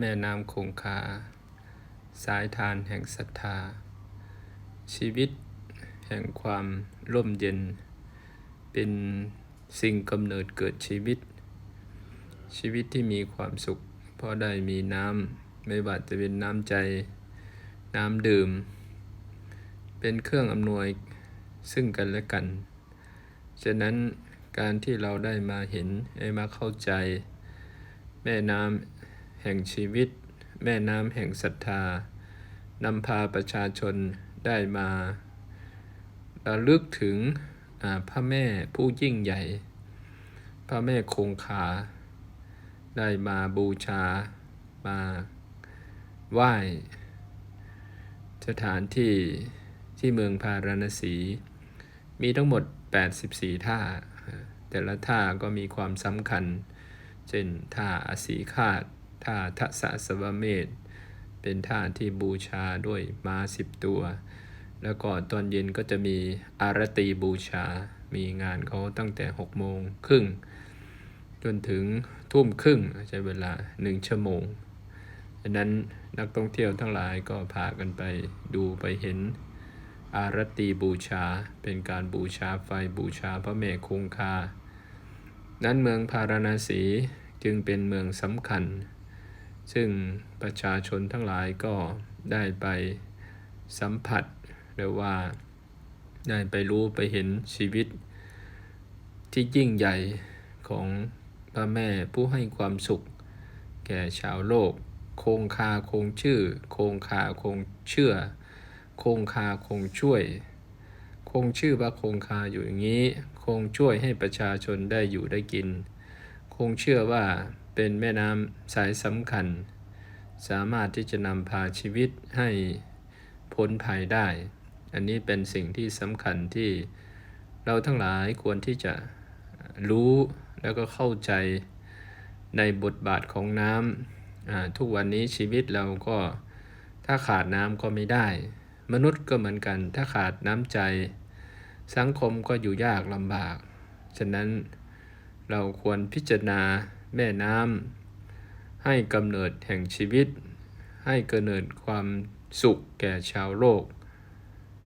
แม่น้ำคงคา สายทานแห่งศรัทธา ชีวิตแห่งความร่มเย็น เป็นสิ่งกำเนิดเกิดชีวิต ชีวิตที่มีความสุข เพราะได้มีน้ำไม่ว่าจะเป็นน้ำใจ น้ำดื่ม เป็นเครื่องอำนวยซึ่งกันและกัน ฉะนั้นการที่เราได้มาเห็นได้มาเข้าใจ แม่น้ำ แห่งชีวิต แม่น้ำแห่งศรัทธานำพาประชาชนได้มาระลึกถึงพระแม่ผู้ยิ่งใหญ่ พระแม่คงคา ได้มาบูชามาไหว้สถานที่ที่เมืองพาราณสี มีทั้งหมด 84 ท่า แต่ละท่าก็มีความสำคัญ เช่นท่าอสีคาต ท่าทัศสวเมธเป็นท่าที่บูชาด้วยม้าสิบตัว แล้วก็ตอนเย็นก็จะมีอารตีบูชา มีงานเขาตั้งแต่6โมงครึ่งจนถึงทุ่มครึ่งใช้เวลา1ชั่วโมงดังนั้นนักท่องเที่ยวทั้งหลายก็พากันไปดูไปเห็นอารตีบูชา เป็นการบูชาไฟบูชาพระแม่คงคา นั้นเมืองพาราณสีจึงเป็นเมืองสำคัญ ซึ่งประชาชนทั้งหลายก็ได้ไปสัมผัสหรือว่าได้ไปรู้ไปเห็นชีวิต ที่ยิ่งใหญ่ของพระแม่ผู้ให้ความสุข แก่ชาวโลก คงคาคงชื่อ คงคาคงเชื่อ คงคาคงช่วย คงชื่อว่าคงคาอยู่อย่างนี้ คงช่วยให้ประชาชนได้อยู่ได้กิน คงเชื่อว่า เป็นแม่น้ำสายสำคัญ สามารถที่จะนำพาชีวิตให้พ้นภัยได้ อันนี้เป็นสิ่งที่สำคัญที่เราทั้งหลายควรที่จะรู้แล้วก็เข้าใจในบทบาทของน้ำอ่าทุกวันนี้ชีวิตเราก็ถ้าขาดน้ำก็ไม่ได้ มนุษย์ก็เหมือนกัน ถ้าขาดน้ำใจ สังคมก็อยู่ยากลำบาก ฉะนั้นเราควรพิจารณา แม่น้ำให้กำเนิดแห่งชีวิต ให้กำเนิดความสุขแก่ชาวโลก